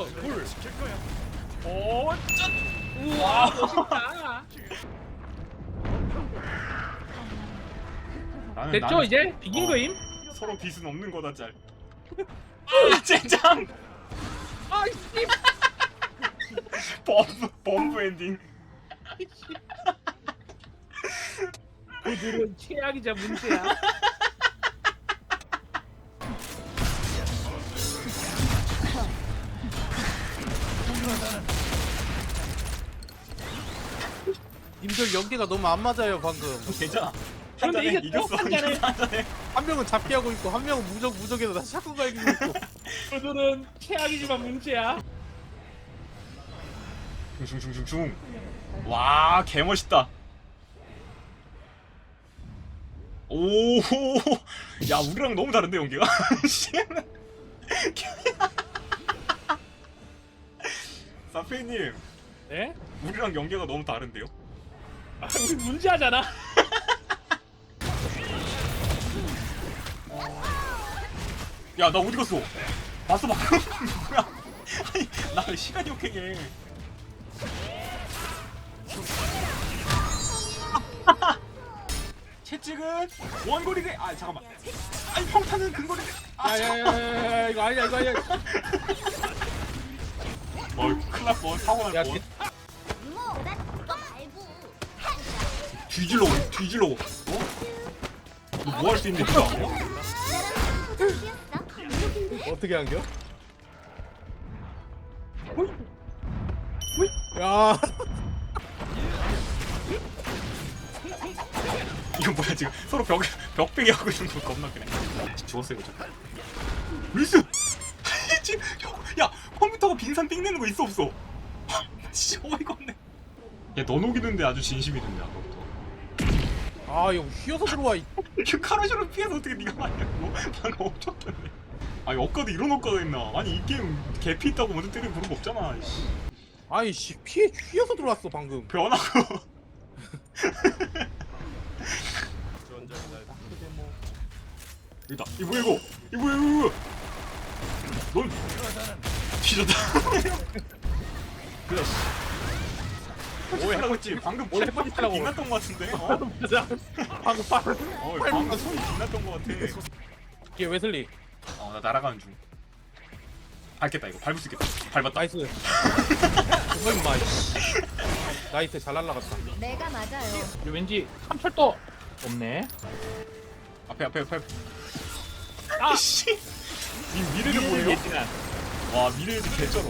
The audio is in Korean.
어, 굴. 오, 짠. 우와, 멋있다. 나는 됐죠 나는 이제 비긴 어. 거임? 서로 빚은 없는 거다 짤. 아, 젠장. 아, 씨. 범브 범브 엔딩. 그들은 최악이자 문제야. 님들 연계가 너무 안 맞아요 방금 괜찮아. 그런데 한잔해 이게 이겼어. 또 한잔해. 이겼어, 한잔해. 한 명은 잡기 하고 있고 한 명은 무적 무적에서 다시 샷건 갈기고 있고 그들은 최악이지만 문제야. 슝슝슝슝슝. 와, 개 멋있다. 오, 야 우리랑 너무 다른데 연기가. 씨. 사페이님, 네? 우리랑 연기가 너무 다른데요? 아, 우리 문제하잖아. 야, 나 어디 갔어? 봤어 방금? 뭐야? 아니, 나 시간이 역행해. 채찍은 원거리대. 아 잠깐만. 아니 평타는 근거리대. 아. 야야야야 이거 아니야 이거 아니야 어, 큰일 날 뻔. 사고 날 야, 뻔. 뒤질러, 뒤질러. 어? 너 뭐 할 수 있는 거야? 나랑 포장이었어? 감독인데? 어떻게 안겨? 야 이거 뭐야 지금 서로 벽 벽배기 하고 있는 거 겁나 그네. 죽었어 이거 좀. 루이스. 지금 형, 야 컴퓨터가 빙산 삥 내는 거 있어 없어? 진짜 어이가 없네. 야너 녹이는데 아주 진심이던데 아까부터. 아 이거 휘어서 들어와 이- 이거 카라시로 피해서 어떻게 네가 맞냐고 방금 엄청 떴네. 아니 엇가도 이런 엇가가 있나? 아니 이 게임 개피 있다고 먼저 때리는 그런 거 없잖아. 이씨. 아이 씨 피해 휘어서 들어왔어 방금 변하고. 이다 이거 이거 이거 이거 이거. 넌 뒤졌다. 그래. 오해하고 있지. 방금 원래 팔 뻔했더라고. 빛났던 거 같은데. 어, 맞아 방금 빠어 방금 손이 빛났던 거 같아. 이게 웨슬리 어 나 날아가는 중. 밟겠다 이거 밟을 수 있겠다. 밟았다. 나이스 임마 이씨. 나이스 잘 날라갔다 내가 맞아요. 이거 왠지 삼철도 없네. 앞에 앞에 앞에. 아, 씨. 이 미래를 보네요. 예진아. 와 미래에도 개쩔어.